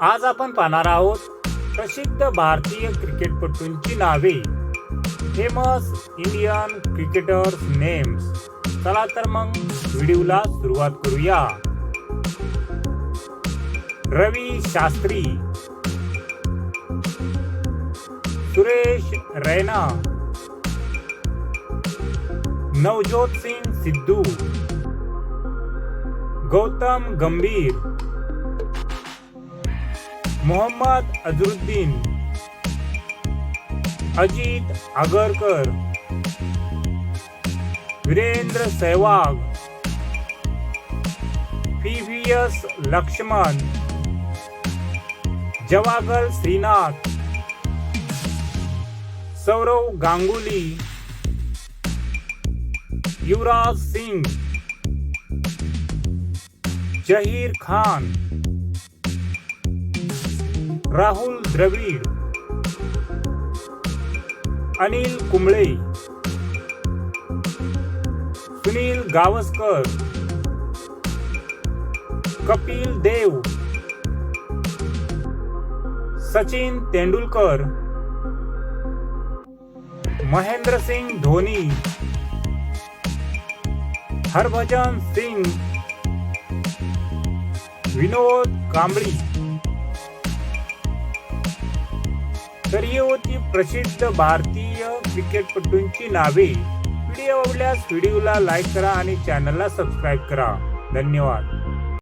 आज आपण पाहणार आहोत प्रसिद्ध भारतीय क्रिकेटपटूंची नावे. फेमस इंडियन क्रिकेटर्स नेम्स चला तर मग व्हिडिओला सुरुवात करूया. रवी शास्त्री. सुरेश रैना. नवजोत सिंग सिद्धू. गौतम गंभीर. मोहम्मद अजरुद्दीन अजित आगरकर वीरेंद्र सहवाग पीव्हीएस लक्ष्मण जवागल श्रीनाथ सौरव गांगुली युवराज सिंग जहीर खान राहुल द्रविड अनिल कुंबळे सुनील गावस्कर कपिल देव सचिन तेंडुलकर महेंद्र सिंग धोनी हरभजन सिंग विनोद कांबळी. तर ही होती प्रसिद्ध भारतीय क्रिकेटपटूंची नावे. व्हिडिओ आवडल्यास व्हिडिओला लाईक करा आणि चॅनलला सबस्क्राईब करा. धन्यवाद.